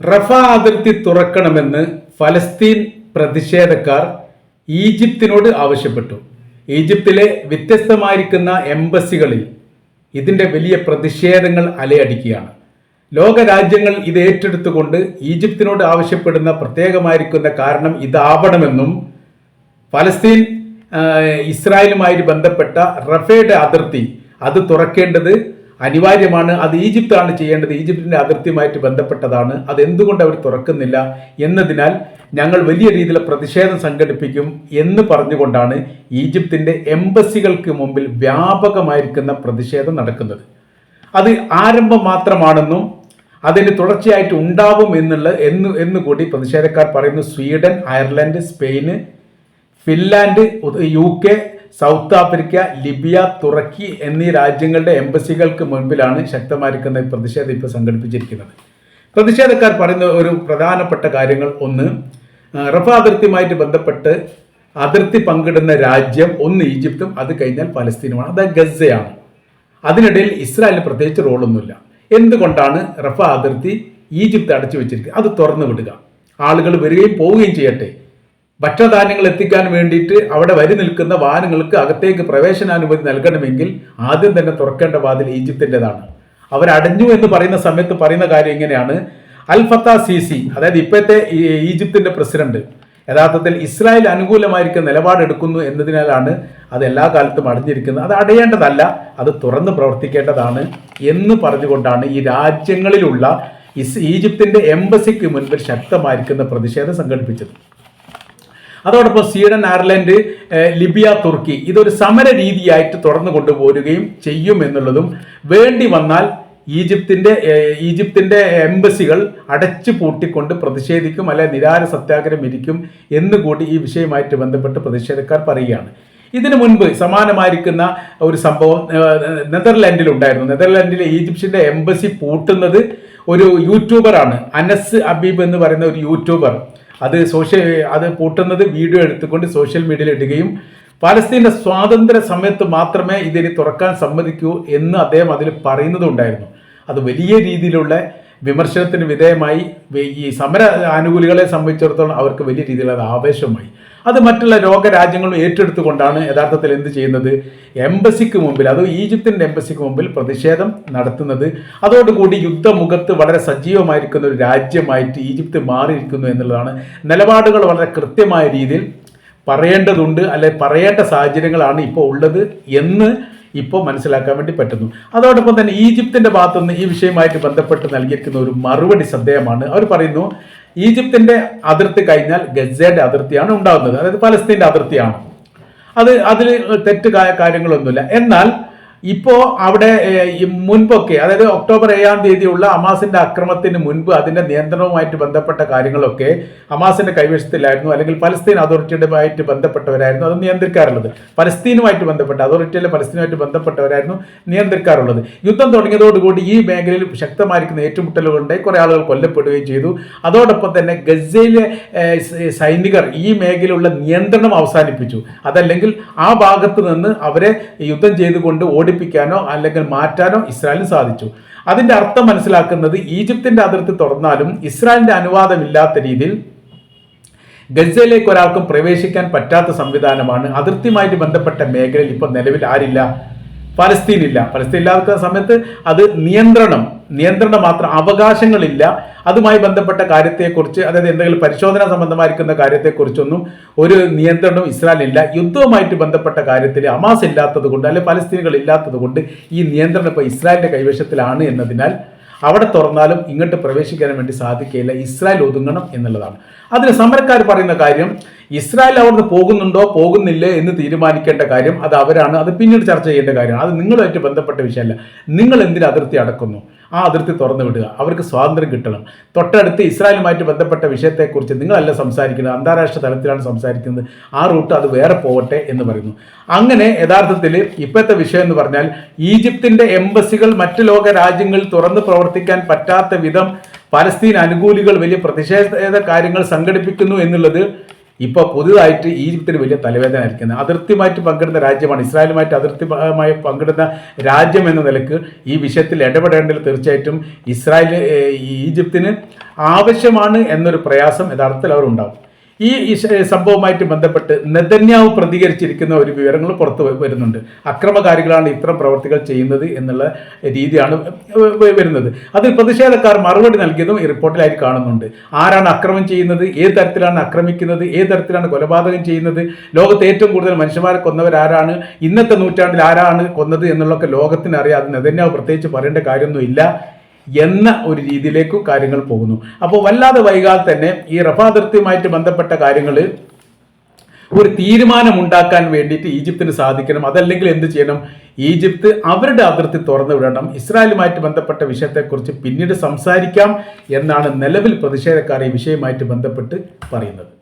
റഫ അതിർത്തി തുറക്കണമെന്ന് ഫലസ്തീൻ പ്രതിഷേധക്കാർ ഈജിപ്തിനോട് ആവശ്യപ്പെട്ടു. ഈജിപ്തിലെ വ്യത്യസ്തമായിരിക്കുന്ന എംബസികളിൽ ഇതിന്റെ വലിയ പ്രതിഷേധങ്ങൾ അലയടിക്കുകയാണ്. ലോകരാജ്യങ്ങൾ ഇത് ഏറ്റെടുത്തുകൊണ്ട് ഈജിപ്തിനോട് ആവശ്യപ്പെടുന്ന പ്രത്യേകമായിരിക്കുന്ന കാരണം ഇതാവണമെന്നും ഫലസ്തീൻ ഇസ്രായേലുമായി ബന്ധപ്പെട്ട റഫയുടെ അതിർത്തി അത് തുറക്കേണ്ടത് അനിവാര്യമാണ്. അത് ഈജിപ്താണ് ചെയ്യേണ്ടത്. ഈജിപ്തിന്റെ അതിർത്തിയുമായിട്ട് ബന്ധപ്പെട്ടതാണ്. അത് എന്തുകൊണ്ട് അവർ തുറക്കുന്നില്ല എന്നതിനാൽ ഞങ്ങൾ വലിയ രീതിയിൽ പ്രതിഷേധം സംഘടിപ്പിക്കും എന്ന് പറഞ്ഞുകൊണ്ടാണ് ഈജിപ്തിന്റെ എംബസികൾക്ക് മുമ്പിൽ വ്യാപകമായിരിക്കുന്ന പ്രതിഷേധം നടക്കുന്നത്. അത് ആരംഭം മാത്രമാണെന്നും അതിന് തുടർച്ചയായിട്ട് ഉണ്ടാവും എന്നുള്ള എന്ന് എന്നുകൂടി പ്രതിഷേധക്കാർ പറയുന്നു. Sweden Ireland Spain Finland U K south Africa Libya തുർക്കി എന്നീ രാജ്യങ്ങളുടെ എംബസികൾക്ക് മുൻപിലാണ് ശക്തമായിരിക്കുന്ന പ്രതിഷേധം ഇപ്പോൾ സംഘടിപ്പിച്ചിരിക്കുന്നത്. പ്രതിഷേധക്കാർ പറയുന്ന ഒരു പ്രധാനപ്പെട്ട കാര്യങ്ങൾ ഒന്ന് റഫ അതിർത്തിയുമായിട്ട് ബന്ധപ്പെട്ട് അതിർത്തി പങ്കിടുന്ന രാജ്യം ഒന്ന് ഈജിപ്തും അത് കഴിഞ്ഞാൽ പലസ്തീനുമാണ് അത് ഗസയാണ്. അതിനിടയിൽ ഇസ്രായേലിന് പ്രത്യേകിച്ച് റോളൊന്നുമില്ല. എന്തുകൊണ്ടാണ് റഫ അതിർത്തി ഈജിപ്ത് അടച്ചു വെച്ചിരിക്കുന്നത്? അത് തുറന്നു വിടുക. ആളുകൾ വരികയും പോവുകയും ചെയ്യട്ടെ. ഭക്ഷണധാന്യങ്ങൾ എത്തിക്കാൻ വേണ്ടിയിട്ട് അവിടെ വരി നിൽക്കുന്ന വാഹനങ്ങൾക്ക് അകത്തേക്ക് പ്രവേശനാനുമതി നൽകണമെങ്കിൽ ആദ്യം തന്നെ തുറക്കേണ്ട വാതിൽ ഈജിപ്തിന്റെതാണ്. അവരടഞ്ഞു എന്ന് പറയുന്ന സമയത്ത് പറയുന്ന കാര്യം ഇങ്ങനെയാണ്. അൽ ഫത്ത സി സി അതായത് ഇപ്പോഴത്തെ ഈജിപ്തിന്റെ പ്രസിഡന്റ് യഥാർത്ഥത്തിൽ ഇസ്രായേൽ അനുകൂലമായിരിക്കുന്ന നിലപാടെടുക്കുന്നു എന്നതിനാലാണ് അത് എല്ലാ കാലത്തും അടഞ്ഞിരിക്കുന്നത്. അത് അടയേണ്ടതല്ല അത് തുറന്ന് പ്രവർത്തിക്കേണ്ടതാണ് എന്ന് പറഞ്ഞുകൊണ്ടാണ് ഈ രാജ്യങ്ങളിലുള്ള ഇസ് ഈജിപ്തിന്റെ എംബസിക്ക് മുൻപിൽ ശക്തമായിരിക്കുന്ന പ്രതിഷേധം സംഘടിപ്പിച്ചത്. അതോടൊപ്പം സ്വീഡൻ അയർലൻഡ് ലിബിയ തുർക്കി ഇതൊരു സമര രീതിയായിട്ട് തുടർന്നു കൊണ്ടുപോരുകയും ചെയ്യും എന്നുള്ളതും വേണ്ടി വന്നാൽ ഈജിപ്തിന്റെ ഈജിപ്തിന്റെ എംബസികൾ അടച്ചു പൂട്ടിക്കൊണ്ട് പ്രതിഷേധിക്കും അല്ലെ നിരാര സത്യാഗ്രഹം ഇരിക്കും എന്നുകൂടി ഈ വിഷയമായിട്ട് ബന്ധപ്പെട്ട് പ്രതിഷേധക്കാർ പറയുകയാണ്. ഇതിനു മുൻപ് സമാനമായിരിക്കുന്ന ഒരു സംഭവം നെതർലാൻഡിൽ ഉണ്ടായിരുന്നു. നെതർലാൻഡിലെ ഈജിപ്ഷ്യന്റെ എംബസി പൂട്ടുന്നത് ഒരു യൂട്യൂബറാണ്. അനസ് അബീബ് എന്ന് പറയുന്ന ഒരു യൂട്യൂബർ. അത് സോഷ്യൽ അത് പൂട്ടുന്നത് വീഡിയോ എടുത്തുകൊണ്ട് സോഷ്യൽ മീഡിയയിൽ ഇടുകയും പാലസ്തീന്റെ സ്വാതന്ത്ര്യ സമയത്ത് മാത്രമേ ഇതിന് തുറക്കാൻ സമ്മതിക്കൂ എന്ന് അദ്ദേഹം അതിൽ പറയുന്നതുണ്ടായിരുന്നു അത് വലിയ രീതിയിലുള്ള വിമർശനത്തിന് വിധേയമായി ഈ സമര ആനുകൂലികളെ സംബന്ധിച്ചിടത്തോളം അവർക്ക് വലിയ രീതിയിലുള്ള ആവേശമായി അത് മറ്റുള്ള ലോകരാജ്യങ്ങളും ഏറ്റെടുത്തുകൊണ്ടാണ് യഥാർത്ഥത്തിൽ എന്ത് ചെയ്യുന്നത്? എംബസിക്ക് മുമ്പിൽ അത് ഈജിപ്തിന്റെ എംബസിക്ക് മുമ്പിൽ പ്രതിഷേധം നടത്തുന്നത്. അതോടുകൂടി യുദ്ധമുഖത്ത് വളരെ സജീവമായിരിക്കുന്ന ഒരു രാജ്യമായിട്ട് ഈജിപ്ത് മാറിയിരിക്കുന്നു എന്നുള്ളതാണ് നിലപാടുകൾ വളരെ കൃത്യമായ രീതിയിൽ പറയേണ്ടതുണ്ട് അല്ലെ പറയേണ്ട സാഹചര്യങ്ങളാണ് ഇപ്പോൾ ഉള്ളത് എന്ന് ഇപ്പോൾ മനസ്സിലാക്കാൻ വേണ്ടി പറ്റുന്നു. അതോടൊപ്പം തന്നെ ഈജിപ്തിന്റെ ഭാഗത്തുനിന്ന് ഈ വിഷയമായിട്ട് ബന്ധപ്പെട്ട് നൽകിയിരിക്കുന്ന ഒരു മറുപടി ശ്രദ്ധേയമാണ്. അവർ പറയുന്നു ഈജിപ്തിന്റെ അതിർത്തി കഴിഞ്ഞാൽ ഗസയുടെ അതിർത്തിയാണ് ഉണ്ടാകുന്നത്. അതായത് പലസ്തീന്റെ അതിർത്തിയാണ്. അത് അതിൽ തെറ്റ് കാര്യങ്ങളൊന്നുമില്ല. എന്നാൽ ഇപ്പോൾ അവിടെ മുൻപൊക്കെ അതായത് ഒക്ടോബർ ഏഴാം തീയതിയുള്ള ഹമാസിന്റെ അക്രമത്തിന് മുൻപ് അതിന്റെ നിയന്ത്രണവുമായിട്ട് ബന്ധപ്പെട്ട കാര്യങ്ങളൊക്കെ ഹമാസിന്റെ കൈവശത്തിലായിരുന്നു അല്ലെങ്കിൽ പലസ്തീൻ അതോറിറ്റിയുമായിട്ട് ബന്ധപ്പെട്ടവരായിരുന്നു അത് നിയന്ത്രിക്കാറുള്ളത്. പലസ്തീനുമായിട്ട് ബന്ധപ്പെട്ട അതോറിറ്റിയിലെ പലസ്തീനുമായിട്ട് ബന്ധപ്പെട്ടവരായിരുന്നു നിയന്ത്രിക്കാറുള്ളത്. യുദ്ധം തുടങ്ങിയതോടുകൂടി ഈ മേഖലയിൽ ശക്തമായിരിക്കുന്ന ഏറ്റുമുട്ടലുകളുണ്ടായി കുറെ ആളുകൾ കൊല്ലപ്പെടുകയും ചെയ്തു. അതോടൊപ്പം തന്നെ ഗസയിലെ സൈനികർ ഈ മേഖലയിലുള്ള നിയന്ത്രണം അവസാനിപ്പിച്ചു. അതല്ലെങ്കിൽ ആ ഭാഗത്ത് നിന്ന് അവരെ യുദ്ധം ചെയ്തുകൊണ്ട് ഓടിപ്പിക്കാനോ അല്ലെങ്കിൽ മാറ്റാനോ ഇസ്രായേലിന് സാധിച്ചു. അതിന്റെ അർത്ഥം മനസ്സിലാക്കുന്നത് ഈജിപ്തിന്റെ അതിർത്തി തുറന്നാലും ഇസ്രായേലിന്റെ അനുവാദമില്ലാത്ത രീതിയിൽ ഗസയിലേക്ക് ഒരാൾക്കും പ്രവേശിക്കാൻ പറ്റാത്ത സംവിധാനമാണ് അതിർത്തിയുമായിട്ട് ബന്ധപ്പെട്ട മേഖലയിൽ ഇപ്പോൾ നിലവിൽ ആരില്ല. പലസ്തീൻ ഇല്ല പലസ്തീൻ ഇല്ലാത്ത സമയത്ത് അത് നിയന്ത്രണം നിയന്ത്രണം മാത്രം അവകാശങ്ങളില്ല. അതുമായി ബന്ധപ്പെട്ട കാര്യത്തെക്കുറിച്ച് അതായത് എന്തെങ്കിലും പരിശോധന സംബന്ധമായിരിക്കുന്ന കാര്യത്തെക്കുറിച്ചൊന്നും ഒരു നിയന്ത്രണവും ഇസ്രായേലില്ല യുദ്ധവുമായിട്ട് ബന്ധപ്പെട്ട കാര്യത്തിൽ അമാസ് ഇല്ലാത്തത് കൊണ്ട് അല്ലെങ്കിൽ പലസ്തീനുകൾ ഇല്ലാത്തത് കൊണ്ട് ഈ നിയന്ത്രണം ഇപ്പോൾ ഇസ്രായേലിന്റെ കൈവശത്തിലാണ് എന്നതിനാൽ അവിടെ തുറന്നാലും ഇങ്ങോട്ട് പ്രവേശിക്കാൻ വേണ്ടി സാധിക്കില്ല ഇസ്രായേൽ ഒതുങ്ങണം എന്നുള്ളതാണ്. അതിന് സമരക്കാർ പറയുന്ന കാര്യം ഇസ്രായേൽ അവിടുന്ന് പോകുന്നുണ്ടോ പോകുന്നില്ലേ എന്ന് തീരുമാനിക്കേണ്ട കാര്യം അത് അവരാണ് അത് പിന്നീട് ചർച്ച ചെയ്യേണ്ട കാര്യമാണ്. അത് നിങ്ങളുമായിട്ട് ബന്ധപ്പെട്ട വിഷയമല്ല. നിങ്ങൾ എന്തിന് അതിർത്തി അടക്കുന്നു? ആ അതിർത്തി തുറന്നു വിടുക. അവർക്ക് സ്വാതന്ത്ര്യം കിട്ടണം. തൊട്ടടുത്ത് ഇസ്രായേലുമായിട്ട് ബന്ധപ്പെട്ട വിഷയത്തെക്കുറിച്ച് നിങ്ങളല്ല സംസാരിക്കുന്നത്. അന്താരാഷ്ട്ര തലത്തിലാണ് സംസാരിക്കുന്നത്. ആ റൂട്ട് അത് വേറെ പോകട്ടെ എന്ന് പറയുന്നു. അങ്ങനെ യഥാർത്ഥത്തിൽ ഇപ്പോഴത്തെ വിഷയം എന്ന് പറഞ്ഞാൽ ഈജിപ്തിന്റെ എംബസികൾ മറ്റ് ലോക രാജ്യങ്ങളിൽ തുറന്ന് പ്രവർത്തിക്കാൻ പറ്റാത്ത വിധം പലസ്തീൻ അനുകൂലികൾ വലിയ പ്രതിഷേധ കാര്യങ്ങൾ സംഘടിപ്പിക്കുന്നു എന്നുള്ളത് ഇപ്പോൾ പുതുതായിട്ട് ഈജിപ്തിന് വലിയ തലവേദന ആയിരിക്കുന്നത്. അതിർത്തിയുമായിട്ട് പങ്കിടുന്ന രാജ്യമാണ്. ഇസ്രായേലുമായിട്ട് അതിർത്തിയുമായി പങ്കിടുന്ന രാജ്യം എന്ന നിലയ്ക്ക് ഈ വിഷയത്തിൽ ഇടപെടേണ്ടത് തീർച്ചയായിട്ടും ഇസ്രായേൽ ഈജിപ്തിന് ആവശ്യമാണ് എന്നൊരു പ്രയാസം യഥാർത്ഥത്തിൽ അവർ ഉണ്ടാവും ഈ സംഭവവുമായിട്ട് ബന്ധപ്പെട്ട് നെതന്യാവ് പ്രതികരിച്ചിരിക്കുന്ന ഒരു വിവരങ്ങൾ പുറത്ത് വരുന്നുണ്ട്. അക്രമകാരികളാണ് ഇത്തരം പ്രവർത്തികൾ ചെയ്യുന്നത് എന്നുള്ള രീതിയാണ് വരുന്നത്. അതിൽ പ്രതിഷേധക്കാർ മറുപടി നൽകിയതും ഈ റിപ്പോർട്ടിലായി കാണുന്നുണ്ട്. ആരാണ് അക്രമം ചെയ്യുന്നത്? ഏത് തരത്തിലാണ് ആക്രമിക്കുന്നത് ഏത് തരത്തിലാണ് കൊലപാതകം ചെയ്യുന്നത്? ലോകത്ത് ഏറ്റവും കൂടുതൽ മനുഷ്യന്മാരെ കൊന്നവരാരാണ് ഇന്നത്തെ നൂറ്റാണ്ടിൽ ആരാണ് കൊന്നത് എന്നുള്ളതൊക്കെ ലോകത്തിന് അറിയാം അത് നെതന്യാവ് പ്രത്യേകിച്ച് പറയേണ്ട കാര്യമൊന്നുമില്ല. എന്ന ഒരു രീതിയിലേക്ക് കാര്യങ്ങൾ പോകുന്നു. അപ്പോൾ വല്ലാതെ വൈകാതെ തന്നെ ഈ റഫാ അതിർത്തിയുമായിട്ട് ബന്ധപ്പെട്ട കാര്യങ്ങൾ ഒരു തീരുമാനമുണ്ടാക്കാൻ വേണ്ടിയിട്ട് ഈജിപ്തിന് സാധിക്കണം. അതല്ലെങ്കിൽ എന്ത് ചെയ്യണം? ഈജിപ്ത് അവരുടെ അതിർത്തി തുറന്നു വിടണം. ഇസ്രായേലുമായിട്ട് ബന്ധപ്പെട്ട വിഷയത്തെക്കുറിച്ച് പിന്നീട് സംസാരിക്കാം എന്നാണ് നിലവിൽ പ്രതിഷേധക്കാർ ഈ വിഷയവുമായിട്ട് ബന്ധപ്പെട്ട് പറയുന്നത്.